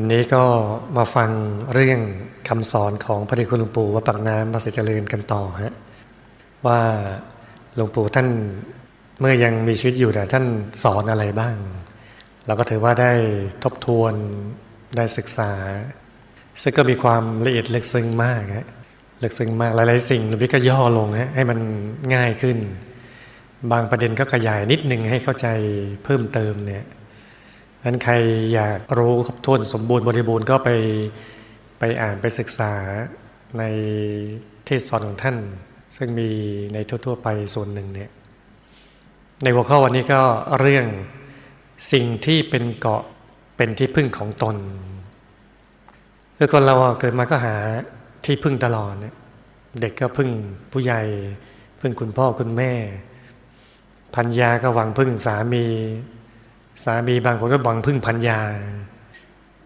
วันนี้ก็มาฟังเรื่องคำสอนของพระเดชคุณหลวงปู่วัดปากน้ำวัดศรีเจริญกันต่อฮะว่าหลวงปู่ท่านเมื่อยังมีชีวิตอยู่แต่ท่านสอนอะไรบ้าง เราก็ถือว่าได้ทบทวนได้ศึกษา ซึ่งก็มีความละเอียดลึกซึ้งมากฮะลึกซึ้งมากหลายๆสิ่งหลวงพี่ก็ย่อลงฮะให้มันง่ายขึ้น บางประเด็นก็ขยายนิดนึงให้เข้าใจเพิ่มเติมเนี่ย นั้นใครอยากรู้ครบถ้วนสมบูรณ์บริบูรณ์ก็ไปไปอ่านไปศึกษาในเทศสอนของท่าน ซึ่งมีในทั่ว ๆ ไปส่วนหนึ่งเนี่ยในหัวข้อวันนี้ก็เรื่องสิ่งที่เป็นเกาะเป็นที่พึ่งของตนคือคนเราเกิดมาก็หาที่พึ่งตลอดเนี่ยเด็กก็พึ่งผู้ใหญ่ พึ่งคุณพ่อคุณแม่ พัญญาก็หวังพึ่งสามี สามีบางคนก็หวังพึ่งพัญญา